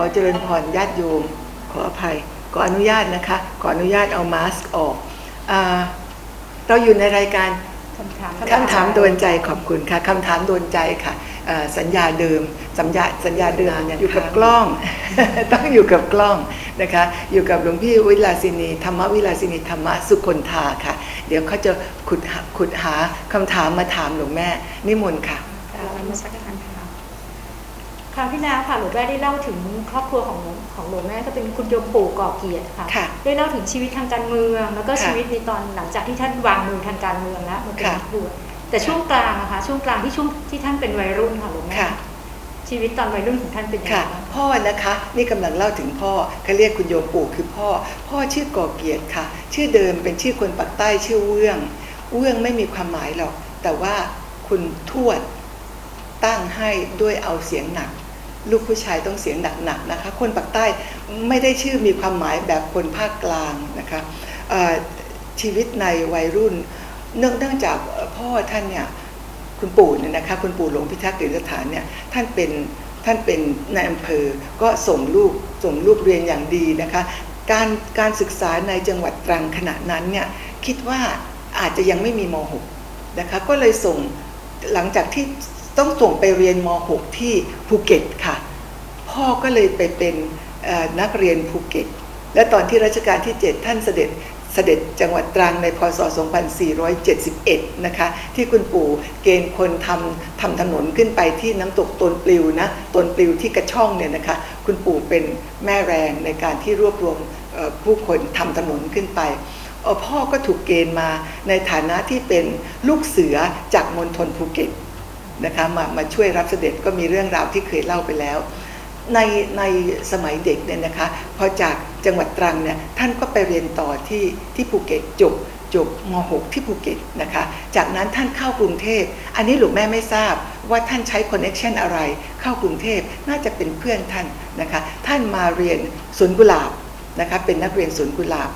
อเจริญพรญาติโยม ขออภัย ขออนุญาตนะคะ ขออนุญาตเอามาสก์ออกอาเราอยู่ในรายการคำถามคำถามโดนใจขอบคุณค่ะคำถามโดนใจค่ะเอ่อสัญญาเดิม สัญญาสัญญาเดิมเนี่ยอยู่กับกล้อง ต้องอยู่กับกล้องนะคะ อยู่กับหลวงพี่วิลาสินีธรรมวิลาสินีธรรมสุคนธาค่ะ เดี๋ยวเขาจะขุดหาขุดหาคำถามมาถามหลวงแม่นิมนต์ค่ะ ค่ะนมัสการค่ะคราวที่แล้วค่ะหลวงแม่ได้เล่าถึงครอบครัวของของหลวงแม่ก็เป็นคุณโยมปู่ก่อเกียรติค่ะค่ะได้เล่าถึงชีวิตทางการเมือง แล้วก็ค่ะชีวิตในตอนหลังจากที่ท่านวางมือทางการเมืองแล้วมาเป็นค่ะนักบวชแต่ช่วงกลางนะคะช่วงกลางที่ช่วงที่ท่านเป็นวัยรุ่นค่ะหลวงแม่ค่ะชีวิตตอนวัยรุ่นของท่านเป็นยังไงค่ะบ้างพ่อนะคะนี่กำลังเล่าถึงพ่อเขาเรียกคุณโยมปู่คือพ่อ พ่อชื่อก่อเกียรติค่ะ ชื่อเดิมเป็นชื่อคนปากใต้ชื่อเอื้องเอื้องไม่มีความหมายหรอก แต่ว่าคุณทวดตั้งให้ด้วยเอาเสียงหนัก ลูกผู้ชายต้องเสียงหนักๆนะคะ คนปากใต้ไม่ได้ชื่อมีความหมายแบบคนภาคกลางนะคะชีวิตในวัยรุ่น เนื่องเนื่องจากพ่อท่านเนี่ยคุณปู่เนี่ยนะคะคุณปู่หลวงพิทักษ์เดชสถานเนี่ยท่านเป็นท่านเป็นนายอำเภอก็ส่งลูกส่งลูกเรียนอย่างดีนะคะการการศึกษาในจังหวัดตรังขณะนั้นเนี่ยคิดว่าอาจจะยังไม่มีม .6 นะคะก็เลยส่งหลังจากที่ ต้องส่งไปเรียนม .6 ที่ภูเก็ตค่ะ พ่อก็เลยไปเป็นนักเรียนภูเก็ต และตอนที่รัชกาลที่ 7 ท่านเสด็จเสด็จจังหวัดตรังในพศ 2471 นะคะ ที่คุณปู่เกณฑ์คนทำทำถนนขึ้นไปที่น้ำตกตนปลิวนะตนปลิวที่กระช่องเนี่ยนะคะ คุณปู่เป็นแม่แรงในการที่รวบรวมผู้คนทำถนนขึ้นไปพ่อก็ถูกเกณฑ์มาในฐานะที่เป็นลูกเสือจากมณฑลภูเก็ต นะคะมามาช่วยรับเสด็จก็มีเรื่องราวที่เคยเล่าไปแล้ว ในในสมัยเด็กเนี่ยนะคะพอจากจังหวัดตรังเนี่ยท่านก็ไปเรียนต่อที่ที่ภูเก็ตจบจบม .6 ที่ภูเก็ตนะคะ จากนั้นท่านเข้ากรุงเทพ อันนี้หลวงแม่ไม่ทราบว่าท่านใช้คอนเน็ชันอะไร เข้ากรุงเทพน่าจะเป็นเพื่อนท่านนะคะ ท่านมาเรียนสวนกุหลาบนะคะ เป็นนักเรียนสวนกุหลาบ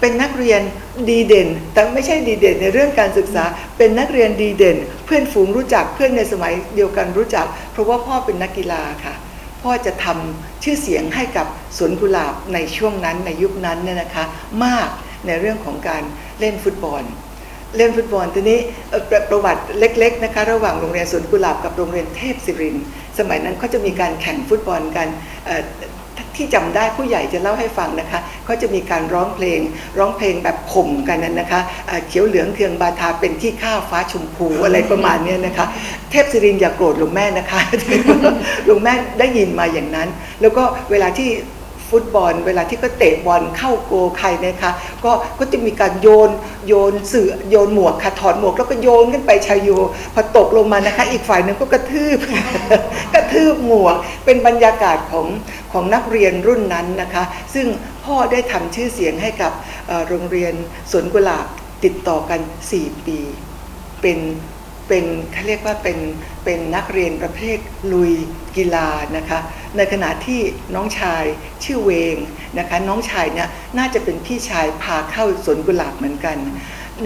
เป็นนักเรียนดีเด่น แต่ไม่ใช่ดีเด่นในเรื่องการศึกษา เป็นนักเรียนดีเด่น เพื่อนฝูงรู้จักเพื่อนในสมัยเดียวกันรู้จัก เพราะว่าพ่อเป็นนักกีฬาค่ะ พ่อจะทำชื่อเสียงให้กับสวนกุหลาบในช่วงนั้นในยุคนั้นเนี่ยนะคะ มากในเรื่องของการเล่นฟุตบอล เล่นฟุตบอลทีนี้ประประวัติเล็กๆนะคะระหว่างโรงเรียนสวนกุหลาบกับโรงเรียนเทพศิริน สมัยนั้นเขาจะมีการแข่งฟุตบอลกัน ที่จำได้ผู้ใหญ่จะเล่าให้ฟังนะคะเขาจะมีการร้องเพลง ร้องเพลงแบบข่มกันนั้นนะคะเอ่อเขียวเหลืองเทืองบาทาเป็นที่ข้าวฟ้าชมพูอะไรประมาณเนี้ยนะคะ เทพศิรินอย่าโกรธหลวงแม่นะคะหลวงแม่ได้ยินมาอย่างนั้น แล้วก็เวลาที่ ฟุตบอล เวลาที่ก็เตะบอลเข้าโกใครนะคะก็ก็จะมีการโยนโยนสื่อโยนหมวกค่ะถอดหมวกแล้วก็โยนขึ้นไปชายโยพอตกลงมานะคะ อีกฝ่ายหนึ่งก็กระทืบ กระทืบหมวก เป็นบรรยากาศของของนักเรียนรุ่นนั้นนะคะ ซึ่งพ่อได้ทำชื่อเสียงให้กับโรงเรียนสวนกุหลาบติดต่อกัน 4 ปี เป็น เป็นเขาเรียกว่าเป็นเป็นนักเรียนประเภทลุยกีฬานะคะในขณะที่น้องชายชื่อเวงนะคะน้องชายเนี่ยน่าจะเป็นพี่ชายพาเข้าสวนกุหลาบเหมือนกัน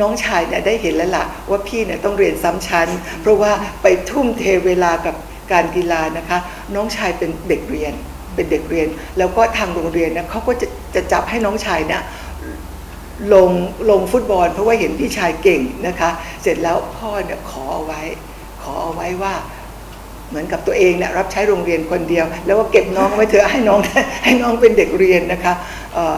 น้องชายเนี่ยได้เห็นแล้วล่ะว่าพี่เนี่ยต้องเรียนซ้ำชั้น เพราะว่าไปทุ่มเทเวลากับการกีฬานะคะ น้องชายเป็นเด็กเรียนเป็นเด็กเรียน แล้วก็ทางโรงเรียนเนี่ยเขาก็จะจะจับให้น้องชายเนี่ย ลงลงฟุตบอล เพราะว่าเห็นพี่ชายเก่งนะคะ เสร็จแล้วพ่อเนี่ยขอเอาไว้ ขอเอาไว้ว่าเหมือนกับตัวเองเนี่ยรับใช้โรงเรียนคนเดียว แล้วก็เก็บน้องไว้เถอะให้น้องให้น้องเป็นเด็กเรียนนะคะเอ่อ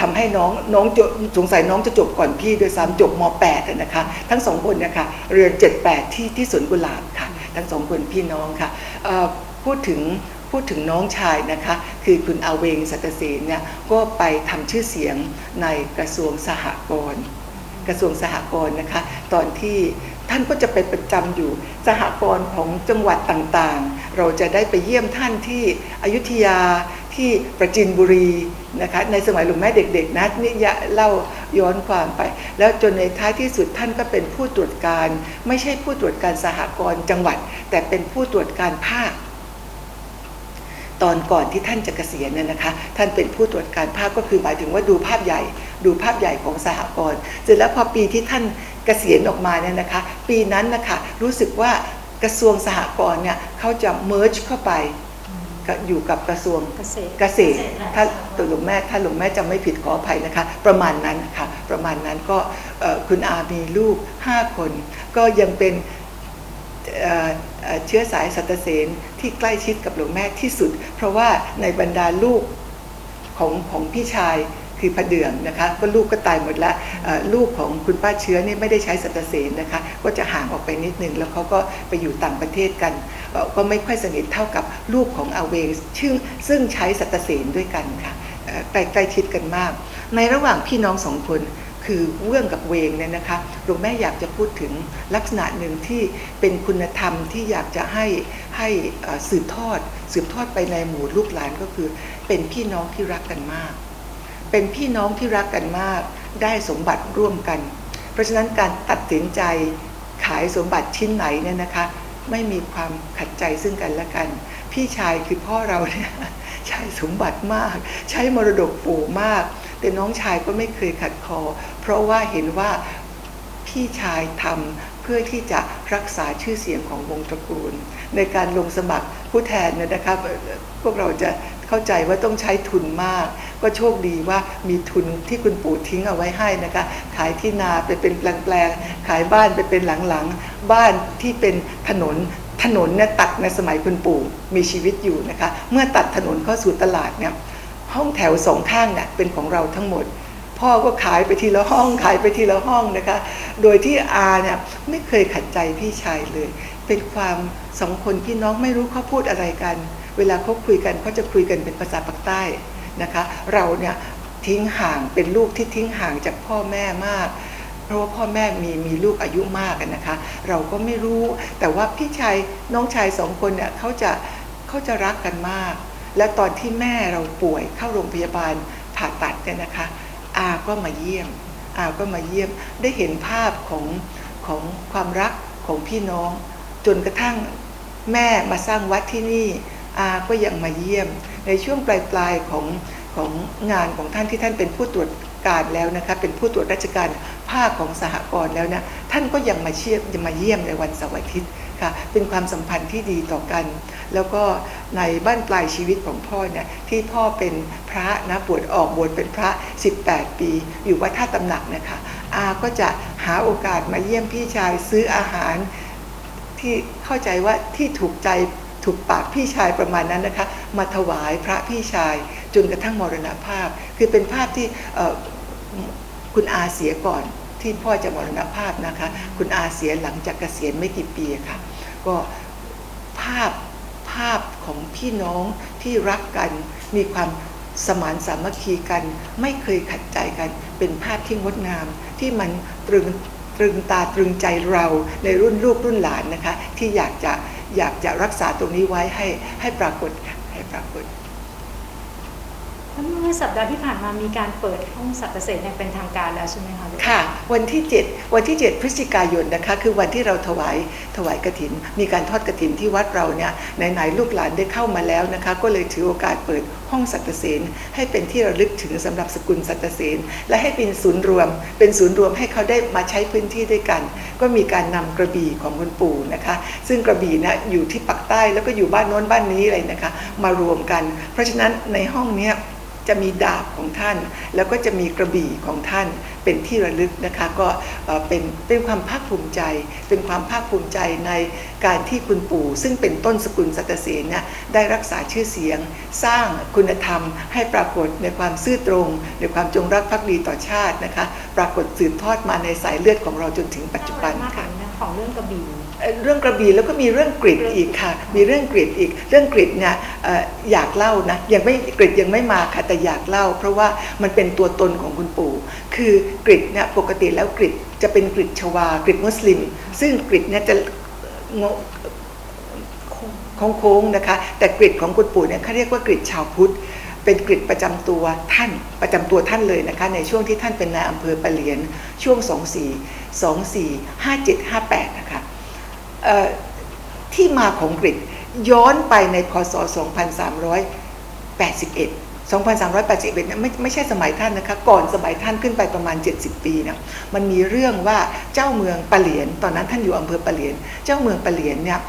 ทำให้น้องน้องจสงสัยน้องจะจบก่อนพี่โดยซ้ำจบม .8 นะคะ ทั้งสองคนนี่ยค่ะเรียน 78 ที่ที่สวนกุหลาบค่ะ ทั้งสองคนพี่น้องค่ะพูดถึง พูดถึงน้องชายนะคะ คือคุณอาเวงสัตเสนเนี่ยก็ไปทำชื่อเสียงในกระทรวงสหกรณ์กระทรวงสหกรณ์นะคะ ตอนที่ท่านก็จะไปประจำอยู่สหกรณ์ของจังหวัดต่างๆ เราจะได้ไปเยี่ยมท่านที่อยุธยาที่ประจินบุรีนะคะในสมัยหลวงแม่เด็กๆนะนี่ยะเล่าย้อนความไป แล้วจนในท้ายที่สุดท่านก็เป็นผู้ตรวจการ ไม่ใช่ผู้ตรวจการสหกรณ์จังหวัด แต่เป็นผู้ตรวจการภาค ตอนก่อนที่ท่านจะเกษียณเนี่ยนะคะ ท่านเป็นผู้ตรวจการภาพก็คือหมายถึงว่าดูภาพใหญ่ ดูภาพใหญ่ของสหกรณ์เสร็จแล้วพอปีที่ท่านเกษียณออกมาเนี่ยนะคะ ปีนั้นนะคะรู้สึกว่ากระทรวงสหกรณ์เนี่ยเขาจะ merge เข้าไปก็อยู่กับกระทรวงเกษตรเกษตรถ้าตัวหลวงแม่ถ้าหลวงแม่จำไม่ผิดขออภัยนะคะ ประมาณนั้นค่ะประมาณนั้นก็เอ่อคุณอามีลูก 5 คน ก็ยังเป็น เชื้อสายสัตเสนที่ใกล้ชิดกับหลวงแม่ที่สุด เพราะว่าในบรรดาลูกของของพี่ชายคือพระเดืองนะคะก็ลูกก็ตายหมดแล้วลูกของคุณป้าเชื้อนี่ไม่ได้ใช้สัตเสนนะคะ ก็จะห่างออกไปนิดนึงแล้วเขาก็ไปอยู่ต่างประเทศกัน ก็ไม่ค่อยสนิทเท่ากับลูกของอาเวงซึ่งซึ่งใช้สัตเสนด้วยกันค่ะใกล้ใกล้ชิดกันมาก ในระหว่างพี่น้องสองคน คือเรื่องกับเวงเนี่ยนะคะหลวงแม่อยากจะพูดถึงลักษณะหนึ่งที่เป็นคุณธรรมที่อยากจะให้ให้สืบทอด สืบทอดไปในหมู่ลูกหลานก็คือ เป็นพี่น้องที่รักกันมาก เป็นพี่น้องที่รักกันมาก ได้สมบัติร่วมกัน เพราะฉะนั้นการตัดสินใจขายสมบัติชิ้นไหนเนี่ยนะคะไม่มีความขัดใจซึ่งกันและกัน พี่ชายคือพ่อเราเนี่ยใช้สมบัติมาก ใช้มรดกปู่มาก แต่น้องชายก็ไม่เคยขัดคอ เพราะว่าเห็นว่าพี่ชายทำเพื่อที่จะรักษาชื่อเสียงของวงตระกูล ในการลงสมัครผู้แทนเนี่ยนะครับพวกเราจะเข้าใจว่าต้องใช้ทุนมาก ก็โชคดีว่ามีทุนที่คุณปู่ทิ้งเอาไว้ให้นะคะ ขายที่นาไปเป็นแปลงๆขายบ้านไปเป็นหลังๆ บ้านที่เป็นถนนถนนเนี่ยตัดในสมัยคุณปู่มีชีวิตอยู่นะคะ เมื่อตัดถนนเข้าสู่ตลาดเนี่ย ห้องแถวสองข้างเนี่ยเป็นของเราทั้งหมด พ่อก็ขายไปทีละห้องขายไปทีละห้องนะคะ โดยที่อาเนี่ยไม่เคยขัดใจพี่ชายเลย เป็นความสองคนพี่น้องไม่รู้เขาพูดอะไรกัน เวลาเขาคุยกันเขาจะคุยกันเป็นภาษาปากใต้นะคะ เราเนี่ยทิ้งห่างเป็นลูกที่ทิ้งห่างจากพ่อแม่มากเพราะว่าพ่อแม่มีมีลูกอายุมากนะคะ เราก็ไม่รู้แต่ว่าพี่ชายน้องชายสองคนเนี่ยเขาจะเขาจะรักกันมาก แล้วตอนที่แม่เราป่วยเข้าโรงพยาบาลผ่าตัดเนี่ยนะคะ อาก็มาเยี่ยม อาก็มาเยี่ยม ได้เห็นภาพของของความรักของพี่น้อง จนกระทั่งแม่มาสร้างวัดที่นี่ อาก็ยังมาเยี่ยม ในช่วงปลายๆของของงานของท่านที่ท่านเป็นผู้ตรวจการแล้วนะคะเป็นผู้ตรวจราชการภาคของสหกรณ์แล้วนะท่านก็ยังมาเชียมยังมาเยี่ยมในวันเสาร์อาทิตย์ ค่ะเป็นความสัมพันธ์ที่ดีต่อกัน แล้วก็ในบ้านปลายชีวิตของพ่อเนี่ยที่พ่อเป็นพระนะบวชออกบวชเป็นพระ 18 ปี อยู่วัดท่าตำหนักนะคะอาก็จะหาโอกาสมาเยี่ยมพี่ชายซื้ออาหารที่เข้าใจว่าที่ถูกใจถูกปากพี่ชายประมาณนั้นนะคะ มาถวายพระพี่ชายจนกระทั่งมรณภาพ คือเป็นภาพที่คุณอาเสียก่อน ที่พ่อจะมรณภาพนะคะ คุณอาเสียหลังจากเกษียณไม่กี่ปีค่ะ ก็ภาพภาพของพี่น้องที่รักกัน มีความสมานสามัคคีกัน ไม่เคยขัดใจกัน เป็นภาพที่งดงาม ที่มันตรึงตรึงตาตรึงใจเราในรุ่นลูกรุ่นหลานนะคะ ที่อยากจะอยากจะรักษาตรงนี้ไว้ให้ให้ปรากฏให้ปรากฏ มื่อสัปดาห์ที่ผ่านมามีการเปิดห้องสัตว์เกษตรอย่างเป็นทางการแล้วใช่ไหมคะค่ะ วันที่ 7 วันที่ 7 พฤศจิกายนนะคะ คือวันที่เราถวายถวายกระถิน มีการทอดกระถินที่วัดเราเนี่ยไหนๆลูกหลานได้เข้ามาแล้วนะคะ ก็เลยถือโอกาสเปิดห้องสัตว์เสนให้เป็นที่ระลึกถึงสำหรับสกุลสัตว์เสนและให้เป็นศูนย์รวม เป็นศูนย์รวมให้เขาได้มาใช้พื้นที่ด้วยกัน ก็มีการนำกระบี่ของคุณปู่นะคะ ซึ่งกระบี่นะอยู่ที่ปักใต้แล้วก็อยู่บ้านโน้นบ้านนี้อะไรนะคะ มารวมกัน เพราะฉะนั้นในห้องเนี้ย จะมีดาบของท่าน แล้วก็จะมีกระบี่ของท่านเป็นที่ระลึกนะคะก็เป็นเป็นความภาคภูมิใจ เป็นความภาคภูมิใจในการที่คุณปู่ซึ่งเป็นต้นสกุลสัตเสนเนี่ยได้รักษาชื่อเสียง สร้างคุณธรรม ให้ปรากฏในความซื่อตรง ในความจงรักภักดีต่อชาตินะคะ ปรากฏสืบทอดมาในสายเลือดของเราจนถึงปัจจุบันค่ะ ของเรื่องกระบี่เอ่อเรื่องกระบี่แล้วก็มีเรื่องกริดอีกค่ะ มีเรื่องกริดอีก เรื่องกริดเนี่ยเอ่ออยากเล่านะยังไม่กริดยังไม่มาค่ะแต่อยากเล่า เพราะว่ามันเป็นตัวตนของคุณปู่ คือกริดเนี่ยปกติแล้วกริดจะเป็นกริดชวากริดมุสลิม ซึ่งกริดเนี่ยจะงโค้งๆนะคะ แต่กริดของคุณปู่เนี่ยเขาเรียกว่ากริดชาวพุทธ เป็นกริดประจำตัวท่านประจำตัวท่านเลยนะคะ ในช่วงที่ท่านเป็นนายอำเภอปะเหลียนช่วง 24 24 57 58 นะคะเอ่อที่มาของกริดย้อนไปในพศ 2381 2381เนี่ยไม่ไม่ใช่สมัยท่านนะคะ ก่อนสมัยท่านขึ้นไปประมาณ 70 ปีนะมันมีเรื่องว่าเจ้าเมืองปะเหลียน ตอนนั้นท่านอยู่อำเภอปะเหลียน เจ้าเมืองปะเหลียนเนี่ย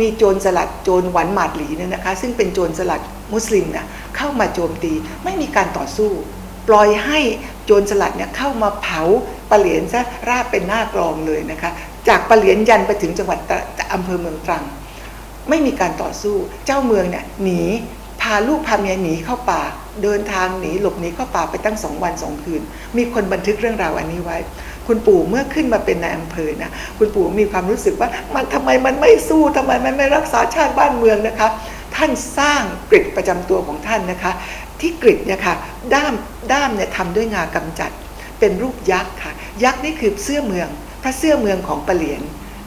มีโจรสลัดโจรหวันหมาดหลีเนี่ยนะคะ ซึ่งเป็นโจรสลัดมุสลิมเนี่ยเข้ามาโจมตีไม่มีการต่อสู้ ปล่อยให้โจรสลัดเนี่ยเข้ามาเผาปะเหลียนซะราบเป็นหน้ากลองเลยนะคะ จากปะเหลียนยันไปถึงจังหวัดอำเภอเมืองตรัง ไม่มีการต่อสู้ เจ้าเมืองเนี่ยหนีพาลูกพาเมียหนีเข้าป่า เดินทางหนีหลบหนีเข้าป่าไปตั้งสองวันสองคืน มีคนบันทึกเรื่องราวอันนี้ไว้ คุณปู่เมื่อขึ้นมาเป็นนายอำเภอนะคุณปู่มีความรู้สึกว่ามันทำไมมันไม่สู้ทำไมมันไม่รักษาชาติบ้านเมืองนะคะ ท่านสร้างกริดประจำตัวของท่านนะคะ ที่กริดเนี่ยค่ะด้ามด้ามเนี่ยทำด้วยงากำจัด เป็นรูปยักษ์ค่ะ ยักษ์นี่คือเสื้อเมือง พระเสื้อเมืองของปะเหลียน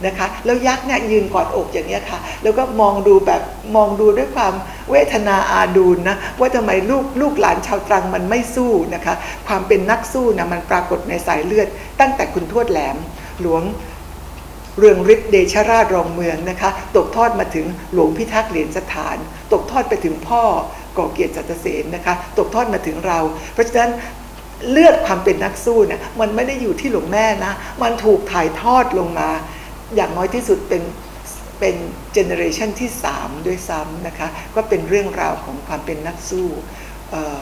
นะคะแล้วยักษ์เนี่ยยืนกอดอกอย่างเนี้ยค่ะ แล้วก็มองดูแบบมองดูด้วยความเวทนาอาดูลนะว่าทำไมลูกลูกหลานชาวตรังมันไม่สู้นะคะ ความเป็นนักสู้นะมันปรากฏในสายเลือด ตั้งแต่คุณทวดแหลมหลวงเรืองฤทธิ์เดชราชรองเมืองนะคะ ตกทอดมาถึงหลวงพิทักษ์เหรียญสถาน ตกทอดไปถึงพ่อก่อเกียรติจัตเสนนะคะ ตกทอดมาถึงเรา เพราะฉะนั้นเลือดความเป็นนักสู้เนี่ยมันไม่ได้อยู่ที่หลวงแม่นะ มันถูกถ่ายทอดลงมา อย่างน้อยที่สุดเป็นเป็นเจเนอเรชันที่ 3 ด้วยซ้ำนะคะ ก็เป็นเรื่องราวของความเป็นนักสู้เอ่อ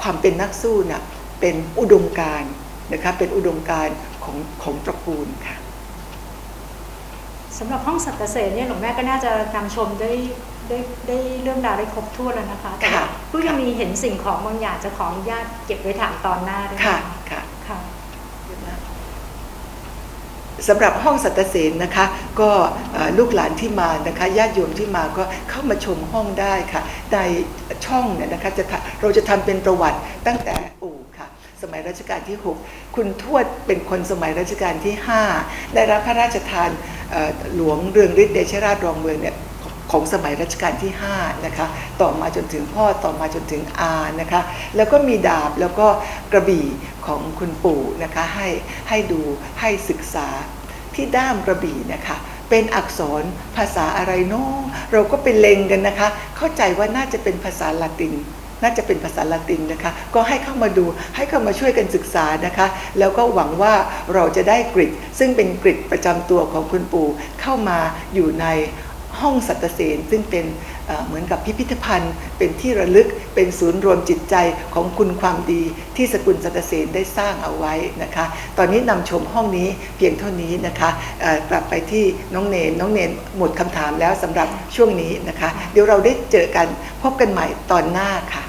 ความเป็นนักสู้น่ะเป็นอุดมการณ์นะคะเป็นอุดมการณ์ของของตระกูลค่ะสำหรับห้องสัตว์เกษตรเนี่ยหลวงแม่ก็น่าจะนำชมได้ได้ได้เรื่องราวได้ครบถ้วนแล้วนะคะ แต่ว่าค่ะก็ยังมีเห็นสิ่งของบางอย่างจะขออนุญาตเก็บไว้ถามตอนหน้าด้วยค่ะนค่ะค่ะ สำหรับห้องสัตเสนนะคะ ก็ลูกหลานที่มานะคะญาติโยมที่มาก็เข้ามาชมห้องได้ค่ะ ในช่องเนี่ยนะคะจะเราจะทำเป็นประวัติตั้งแต่ปู่ค่ะ สมัยรัชกาลที่ 6 คุณทวดเป็นคนสมัยรัชกาลที่ 5 ได้รับพระราชทานหลวงเรืองฤทธิ์เดชราชรองเมืองเนี่ยของสมัยรัชกาลที่5นะคะต่อมาจนถึงพ่อต่อมาจนถึงอานะคะแล้วก็มีดาบแล้วก็กระบี่ ของคุณปู่นะคะให้ให้ดูให้ศึกษาที่ด้ามกระบี่นะคะเป็นอักษรภาษาอะไรเนาะเราก็ไปเลงกันนะคะ เข้าใจว่าน่าจะเป็นภาษาละติน น่าจะเป็นภาษาละตินนะคะ ก็ให้เข้ามาดูให้เข้ามาช่วยกันศึกษานะคะ แล้วก็หวังว่าเราจะได้กริดซึ่งเป็นกริดประจำตัวของคุณปู่เข้ามาอยู่ในห้องสัตเสนซึ่งเป็น เหมือนกับพิพิธภัณฑ์ เป็นที่ระลึกเป็นศูนย์รวมจิตใจของคุณความดีที่สกุลสัตเสนได้สร้างเอาไว้นะคะ ตอนนี้นำชมห้องนี้เพียงเท่านี้นะคะกลับไปที่น้องเนนน้องเนนหมดคำถามแล้วสำหรับช่วงนี้นะคะ เดี๋ยวเราได้เจอกันพบกันใหม่ตอนหน้าค่ะ